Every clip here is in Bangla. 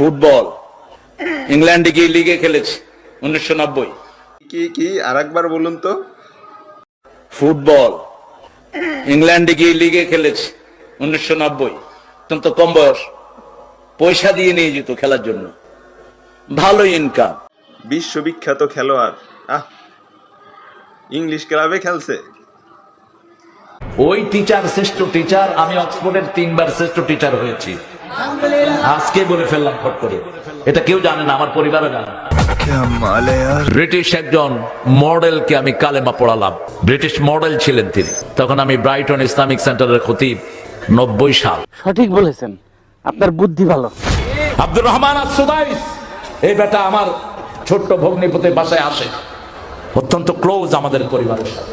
ফুটবল। ইংল্যান্ডে গিয়ে লিগে খেলেছি উনিশশো নব্বই। কি কি আর একবার বলুন তো। ফুটবল। ইংল্যান্ডে গিয়ে লিগে খেলেছি উনিশশো নব্বই। অত্যন্ত কম বয়স। পয়সা দিয়ে নিয়ে যেত খেলার জন্য। ভালো ইনকাম বিশ্ববিখ্যাত খেলোয়াড়। আহ ইংলিশ ক্লাবে খেলছে। ওই টিচার শ্রেষ্ঠ টিচার আমি অক্সফোর্ডের তিনবার শ্রেষ্ঠ টিচার হয়েছি। আজকে বলে ফেললাম ফট করে। এটা কেউ জানে না আমার পরিবারও জানে ব্রিটিশ একজন মডেলকে আমি কালেমা পড়ালাম। ব্রিটিশ মডেল ছিলেন তিনি। তখন আমি ব্রাইটন ইসলামিক সেন্টারের খতিব নব্বই সাল। সঠিক বলেছেন। আপনার বুদ্ধি ভালো। আব্দুর রহমান আসুদাইস এই বেটা আমার ছোট্ট ভগ্নিপতির বাসায় আসে। অত্যন্ত ক্লোজ আমাদের পরিবারের সাথে।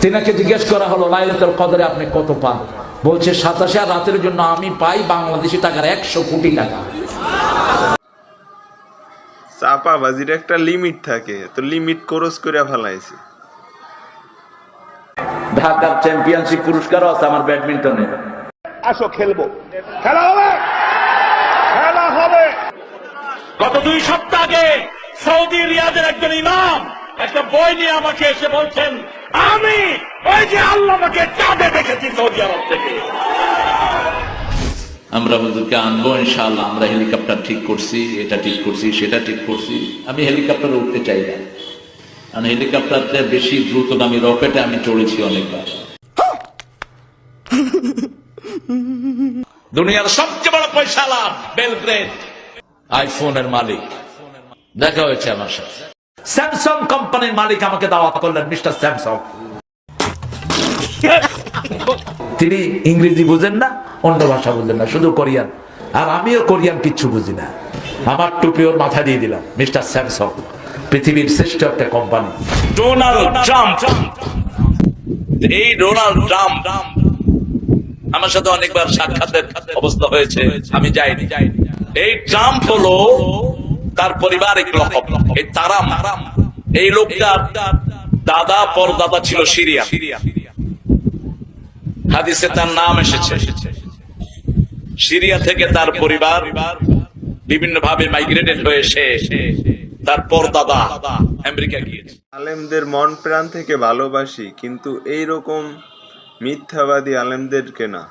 তিনাকে জিজ্ঞেস করা হলো লাইলাতুল কদরে আপনি কত পান? বলছে সাতাশে আর রাতের জন্য আমি পাই বাংলাদেশি টাকার একশো কোটি টাকা। চাপাবাজির একটা লিমিট থাকে তো লিমিট ক্রস করে ফেলাইছে। ঢাকার চ্যাম্পিয়নশিপ পুরস্কারও আছে আমার ব্যাডমিন্টনে আসো খেলব। খেলা হবে! খেলা হবে! গত দুই সপ্তাহ আগে সৌদি রিয়াদের একজন ইমাম একটা বই নিয়ে আমাকে এসে বলছেন আমি ওই যে আল্লাহ আমাকে চাঁদে দেখেছি সৌদি আরব থেকে। আমরা হুজুরকে আনব ইনশাআল্লাহ আমরা হেলিকপ্টার ঠিক করছি এটা ঠিক করছি সেটা ঠিক করছি। আমি হেলিকপ্টারে উঠতে চাই না। কারণ হেলিকপ্টারতে বেশি দ্রুতগামী রকেটে আমি চড়েছি অনেকবার। দুনিয়ার সবচেয়ে বড় পয়সা লাভ বেলগ্রেড আইফোনের মালিক। দেখা হয়েছে আমার সাথে। স্যামসাং কোম্পানির মালিক আমাকে দাওয়াত করলেন, মিস্টার স্যামসাং তিনি ইংরেজি বুঝেন না, অন্য ভাষা বুঝেন না, শুধু কোরিয়ান। আর আমিও কোরিয়ান কিচ্ছু বুঝি না। আমার টুপি ওর মাথা দিয়ে দিলাম, মিস্টার স্যামসং পৃথিবীর শ্রেষ্ঠ একটা কোম্পানি। Donald Trump. এই ডোনাল্ড ট্রাম্প আমার সাথে অনেকবার সাক্ষাতের অবস্থা হয়েছে, আমি যাইনি। এই ট্রাম্প হলো তার পারিবারিক লকব এই তারাম, এই লোকটার দাদা, পরদাদা ছিল সিরিয়া। হাদিসে তার নাম এসেছে। সিরিয়া থেকে তার পরিবার বিভিন্ন ভাবে মাইগ্রেটেড হয়ে সে তার পরদাদা আমেরিকা গিয়েছে। আলেমদের মন প্রাণ থেকে ভালোবাসি, কিন্তু এই রকম মিথ্যাবাদী আলেমদেরকে না।